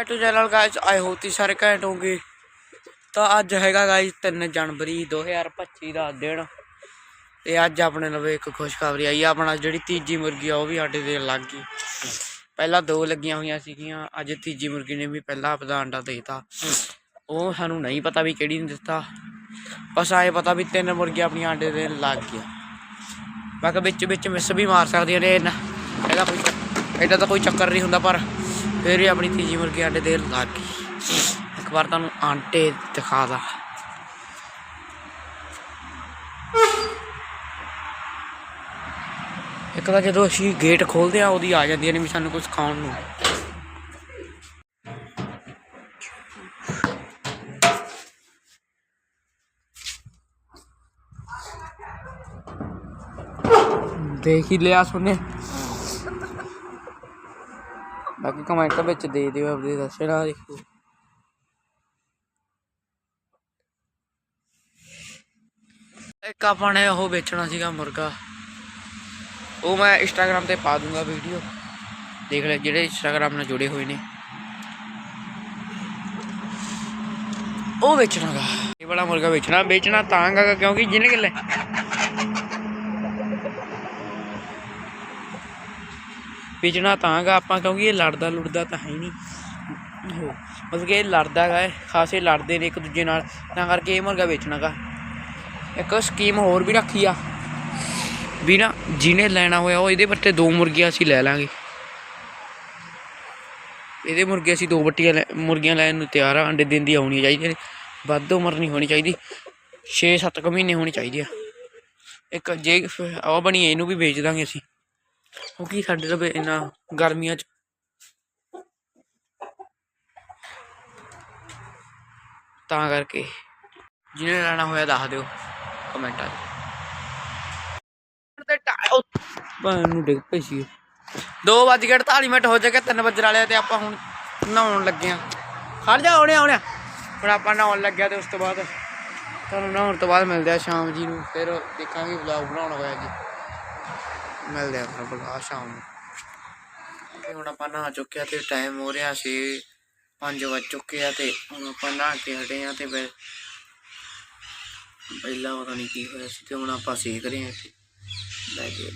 Back to channel guys I hope ਤੁਸੀਂ ਸਾਰੇ ਘੈਂਟ ਹੋਗੇ। ਤਾਂ ਅੱਜ ਹੈਗਾ ਗਾਇਸ 3 ਜਨਵਰੀ 2025 ਦਾ ਦਿਨ। ਤੇ ਅੱਜ ਆਪਣੇ ਲਵੇ ਇੱਕ ਖੁਸ਼ਖਬਰੀ ਆਈ। ਆਪਣਾ ਜਿਹੜੀ ਤੀਜੀ ਮੁਰਗੀ ਆ, ਉਹ ਵੀ ਸਾਡੇ ਦੇ ਲੱਗ ਗਈ। ਪਹਿਲਾਂ ਦੋ ਲੱਗੀਆਂ ਹੋਈਆਂ ਸੀਗੀਆਂ, ਅੱਜ ਤੀਜੀ ਮੁਰਗੀ ਨੇ ਵੀ ਪਹਿਲਾਂ ਆਪਦਾ ਅੰਡਾ ਦੇਤਾ। ਉਹ ਸਾਨੂੰ ਨਹੀਂ ਪਤਾ ਵੀ ਕਿਹੜੀ ਨੇ ਦਿੱਤਾ। ਬਸ ਆਏ ਪਤਾ ਵੀ ਤਿੰਨ ਮੁਰਗੀਆਂ ਆਪਣੀਆਂ ਆਂਡੇ ਦੇਣ ਲੱਗ ਗਈਆਂ। ਬਾਕੀ ਵਿੱਚ ਵਿੱਚ ਮਿਸ ਵੀ ਮਾਰ ਸਕਦੀਆਂ ਨੇ ਇਹਨਾਂ। ਇਹਦਾ ਕੋਈ ਇਹਦਾ ਤਾਂ ਕੋਈ ਚੱਕਰ ਨਹੀਂ ਹੁੰਦਾ, ਪਰ ਫਿਰ ਵੀ ਆਪਣੀ ਤੀਜੀ ਮੁਰਗੀ ਆਂਡੇ ਦੇਣ ਲੱਗ ਗਈ। ਇੱਕ ਵਾਰ ਤੁਹਾਨੂੰ ਆਂਟੇ ਦਿਖਾ ਦਾ। ਇੱਕ ਤਾਂ ਜਦੋਂ ਅਸੀਂ ਗੇਟ ਖੋਲਦੇ ਆ ਉਹਦੀ ਆ ਜਾਂਦੀਆਂ ਨੇ ਵੀ ਸਾਨੂੰ ਕੁਝ ਖਾਣ ਨੂੰ। ਦੇਖ ਹੀ ਲਿਆ ਸੁਣੇ ਬਾਕੀ ਕਮੈਂਟ ਵਿੱਚ ਦੇ ਦਿਓ ਆਪਦੇ ਦੱਸਣਾ ਦੇਖੋ। ਇੱਕ ਆਪਾਂ ਨੇ ਉਹ ਵੇਚਣਾ ਸੀਗਾ ਮੁਰਗਾ। ਉਹ ਮੈਂ ਇੰਸਟਾਗ੍ਰam ਤੇ ਪਾ ਦੂੰਗਾ ਵੀਡੀਓ ਦੇਖ ਲੈ ਜਿਹੜੇ ਇੰਸਟਾਗ੍ਰam ਨਾਲ ਜੁੜੇ ਹੋਏ ਨੇ। ਉਹ ਵੇਚਣਾਗਾ। ਇਹ ਵਾਲਾ ਮੁਰਗਾ ਵੇਚਣਾ ਵੇਚਣਾ ਤਾਂ ਗਾ, ਕਿਉਂਕਿ ਜਿਹਨੇ ਕਿੱਲੇ ਵੇਚਣਾ ਤਾਂ ਗਾ ਆਪਾਂ, ਕਿਉਂਕਿ ਇਹ ਲੜਦਾ ਲੁੜਦਾ ਤਾਂ ਹੈ ਨਹੀਂ। ਉਹ ਮਤਲਬ ਕਿ ਇਹ ਲੜਦਾ ਗਾ, ਇਹ ਖਾਸੇ ਲੜਦੇ ਨੇ ਇੱਕ ਦੂਜੇ ਨਾਲ, ਤਾਂ ਕਰਕੇ ਇਹ ਮੁਰਗਾ ਵੇਚਣਾ ਗਾ। ਇੱਕ ਸਕੀਮ ਹੋਰ ਵੀ ਰੱਖੀ ਆ, ਵੀ ਨਾ ਜਿਹਨੇ ਲੈਣਾ ਹੋਇਆ, ਉਹ ਇਹਦੇ ਬੱਟੇ ਦੋ ਮੁਰਗੀਆਂ ਅਸੀਂ ਲੈ ਲਾਂਗੇ। ਇਹਦੇ ਮੁਰਗੇ ਅਸੀਂ ਦੋ ਬੱਟੀਆਂ ਲੈ- ਮੁਰਗੀਆਂ ਲੈਣ ਨੂੰ ਤਿਆਰ ਆ, ਅੰਡੇ ਦਿੰਦੀ ਆਉਣੀ ਚਾਹੀਦੀ ਨੇ ਵੱਧ ਉਮਰ ਨਹੀਂ ਹੋਣੀ ਚਾਹੀਦੀ 6-7 ਕੁ ਮਹੀਨੇ ਹੋਣੀ ਚਾਹੀਦੀ ਆ। ਇੱਕ ਜੇ ਆ ਉਹ ਬਣੀ, ਇਹਨੂੰ ਵੀ ਵੇਚ ਦਾਂਗੇ ਅਸੀਂ। ਕਿਉਂਕਿ ਸਾਡੇ ਲਵੇ ਇੰਨਾ ਗਰਮੀਆਂ 'ਚ ਤਾਂ ਕਰਕੇ। ਜਿਹਨੇ ਲੈਣਾ ਹੋਇਆ ਦੱਸ ਦਿਓ ਕਮੈਂਟਾਂ 'ਚ। ਨੂੰ ਡਿੱਗ ਪਈ ਸੀ। 2 ਵੱਜ ਕੇ 48 ਮਿੰਟ ਹੋ ਜਾਗੇ 3 ਵਜੇ ਵਾਲੇ ਆ ਤੇ ਆਪਾਂ ਹੁਣ ਨਹਾਉਣ ਲੱਗੇ ਆ। ਖੜ ਜਾ ਆਉਣੇ ਆਉਣੇ ਹੁਣ ਆਪਾਂ ਨਹਾਉਣ ਲੱਗਿਆ ਤੇ ਉਸ ਤੋਂ ਬਾਅਦ ਤੁਹਾਨੂੰ ਨਹਾਉਣ ਤੋਂ ਬਾਅਦ ਮਿਲਦੇ ਆ ਸ਼ਾਮ ਜੀ ਨੂੰ। ਫਿਰ ਦੇਖਾਂਗੇ ਵਲੌਗ ਬਣਾਉਣਾ ਹੋਇਆ ਜੀ। ਮਿਲਦੇ ਆ ਫਿਰ ਵਲੌਗ ਸ਼ਾਮ ਨੂੰ। ਤੇ ਹੁਣ ਆਪਾਂ ਨਹਾ ਚੁੱਕਿਆ ਤੇ ਟਾਈਮ ਹੋ ਰਿਹਾ ਸੀ 5 ਵੱਜ ਚੁੱਕੇ ਆ ਤੇ ਹੁਣ ਆਪਾਂ ਨਹਾ ਕੇ ਹਟੇ ਆ ਤੇ ਫਿਰ ਪਹਿਲਾਂ ਪਤਾ ਨਹੀਂ ਕੀ ਹੋਇਆ ਸੀ ਤੇ ਹੁਣ ਆਪਾਂ ਸੇਕ ਰਹੇ ਆ ਲੈ ਕੇ।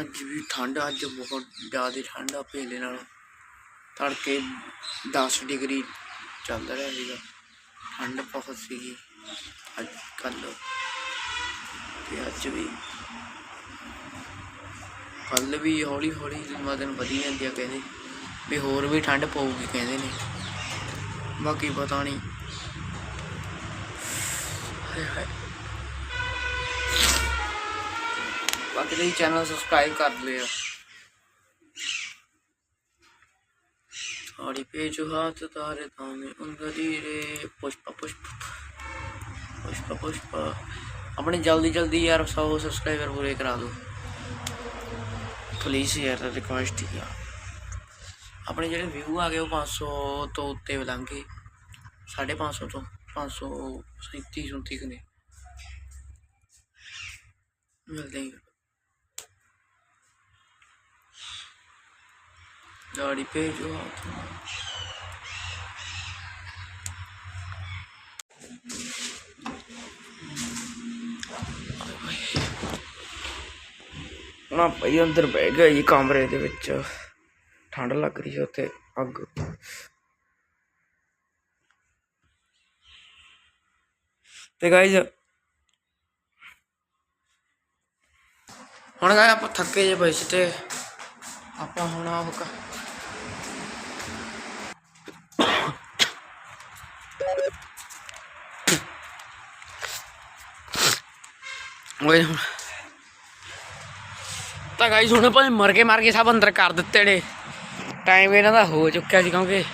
ਅੱਜ ਵੀ ਠੰਡ, ਅੱਜ ਬਹੁਤ ਜ਼ਿਆਦਾ ਠੰਡ ਆ ਪਹਿਲੇ ਨਾਲ। ਤੜਕੇ 10 ਡਿਗਰੀ ਚੱਲ ਰਿਹਾ ਸੀਗਾ ਠੰਡ ਬਹੁਤ ਸੀਗੀ ਅੱਜ ਕੱਲ ਤੇ ਅੱਜ ਵੀ ਕੱਲ ਵੀ ਹੌਲੀ ਹੌਲੀ ਦਿਨੋਂ ਦਿਨ ਵਧੀ ਜਾਂਦੀ ਆ ਕਹਿੰਦੇ ਵੀ ਹੋਰ ਵੀ ਠੰਡ ਪਊਗੀ ਕਹਿੰਦੇ ਨੇ ਬਾਕੀ ਪਤਾ ਨਹੀਂ ਹਾਏ ਹਾਏ ਬਾਕੀ ਦੇ ਚੈਨਲ ਸਬਸਕ੍ਰਾਈਬ ਕਰ ਲਿਆ ਆੜੀ ਪੇ ਜੋ ਹਾਥ ਤਾਰੇ ਤਾਮੇ ਉਂਗਲੀ ਰੇ ਪੁਸ਼ਪਾ, ਪੁਸ਼ਪ, ਪੁਸ਼ਪਾ ਪੁਸ਼ਪਾ। ਆਪਣੇ ਜਲਦੀ ਜਲਦੀ ਯਾਰ 100 ਸਬਸਕ੍ਰਾਈਬਰ ਪੂਰੇ ਕਰਾ ਦਿਓ। ਪਲੀਜ਼ ਯਾਰ ਰਿਕੁਐਸਟ ਹੀ ਆ। ਆਪਣੇ ਜਿਹੜੇ ਵਿਊ ਆ ਗਏ ਉਹ 500 ਤੋਂ ਉੱਤੇ ਲੰਘੇ 550 ਤੋਂ 537 37 ਨੇ। ਮਿਲਦੇ ਹੀ ਗਾੜੀ ਭੇਜੋ ਹੱਥ ਨਾ ਭਾਈ ਅੰਦਰ ਬਹਿ ਗਿਆ ਜੀ ਕਮਰੇ ਦੇ ਵਿੱਚ। ਠੰਡ ਲੱਗ ਰਹੀ ਹੈ ਉੱਥੇ ਅੱਗ। ਤੇ ਗਾਇਜ਼ ਹੁਣ ਗਾਇ ਆਪਾਂ ਥੱਕੇ ਜੇ ਪਏ ਆਪਾਂ ਹੁਣ ਆਹ ਓਏ ਹੁਣ। ਤਾਂ ਗਾਈਸ ਹੁਣ ਭਾਵੇਂ ਮਰ ਕੇ ਮਰ ਕੇ ਸਭ ਅੰਦਰ ਕਰ ਦਿੱਤੇ ਨੇ। ਟਾਈਮ ਇਹਨਾਂ ਦਾ ਹੋ ਚੁੱਕਿਆ ਸੀ ਕਿਉਂਕਿ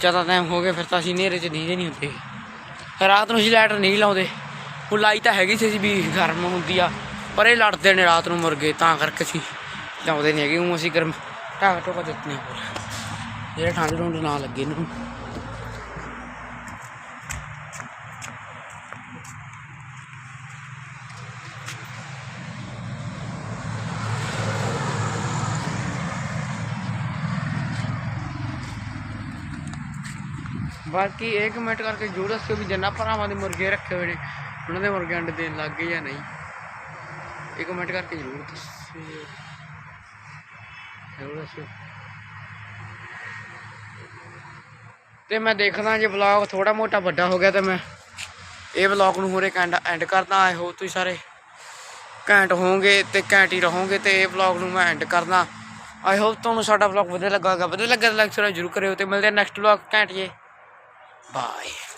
ਜ਼ਿਆਦਾ ਟਾਈਮ ਹੋ ਗਿਆ, ਫਿਰ ਤਾਂ ਅਸੀਂ ਨੇਰੇ 'ਚ ਦੀਦੇ ਨਹੀਂ ਹੁੰਦੇ। ਰਾਤ ਨੂੰ ਅਸੀਂ ਲਾਈਟ ਨਹੀਂ ਲਾਉਂਦੇ। ਹੁਣ ਲਾਈ ਤਾਂ ਹੈਗੀ ਸੀ ਵੀ, ਗਰਮ ਹੁੰਦੀ ਆ। ਪਰ ਇਹ ਲੜਦੇ ਨੇ ਰਾਤ ਨੂੰ ਮੁਰਗੇ ਤਾਂ ਕਰਕੇ ਅਸੀਂ ਲਾਉਂਦੇ ਨਹੀਂ ਹੈਗੇ। ਉਹ ਅਸੀਂ ਗਰਮ ਢਾਕ ਟੋਕਾ ਦਿੱਤੇ ਨੇ ਜਿਹੜੇ ਠੰਡ ਠੰਡ ਨਾ ਲੱਗੇ ਇਹਨਾਂ ਬਾਕੀ ਇਹ ਕਮੈਂਟ ਕਰਕੇ ਜਰੂਰ ਦੱਸਿਓ ਵੀ ਜਿੰਨਾ ਭਰਾਵਾਂ ਦੇ ਮੁਰਗੇ ਰੱਖੇ ਹੋਏ ਨੇ, ਉਹਨਾਂ ਦੇ ਮੁਰਗੇ ਅੰਡੇ ਦੇਣ ਲੱਗ ਗਏ ਜਾਂ ਨਹੀਂ। ਇਹ ਕਮੈਂਟ ਕਰਕੇ ਜਰੂਰ ਦੱਸਿਓ। ਜਰੂਰ ਦੱਸਿਓ। ਤੇ ਮੈਂ ਦੇਖਦਾ ਜੇ ਵਲੌਗ ਥੋੜਾ ਮੋਟਾ ਵੱਡਾ ਹੋ ਗਿਆ ਤੇ ਮੈਂ ਇਹ ਵਲੌਗ ਨੂੰ ਹੋਰੇ ਐਂਡ ਕਰਦਾ। ਆਏ ਹੋ ਤੁਸੀਂ ਸਾਰੇ ਘੈਂਟ ਹੋਵੋਗੇ ਤੇ ਘੈਂਟ ਹੀ ਰਹੋਗੇ ਤੇ ਇਹ ਵਲੌਗ ਨੂੰ ਮੈਂ ਐਂਡ ਕਰਦਾ। ਆਈ ਹੋਪ ਤੁਹਾਨੂੰ ਸਾਡਾ ਵਲੌਗ ਵਧੀਆ ਲੱਗਾ ਹੋਗਾ ਵਧੀਆ ਲੱਗਾ ਤਾਂ ਲਾਈਕ ਸ਼ੇਅਰ ਜ਼ਰੂਰ ਕਰਿਓ ਤੇ ਮਿਲਦੇ ਆ ਨੈਕਸਟ ਵਲੌਗ ਘੈਂਟ ਜੇ। Bye.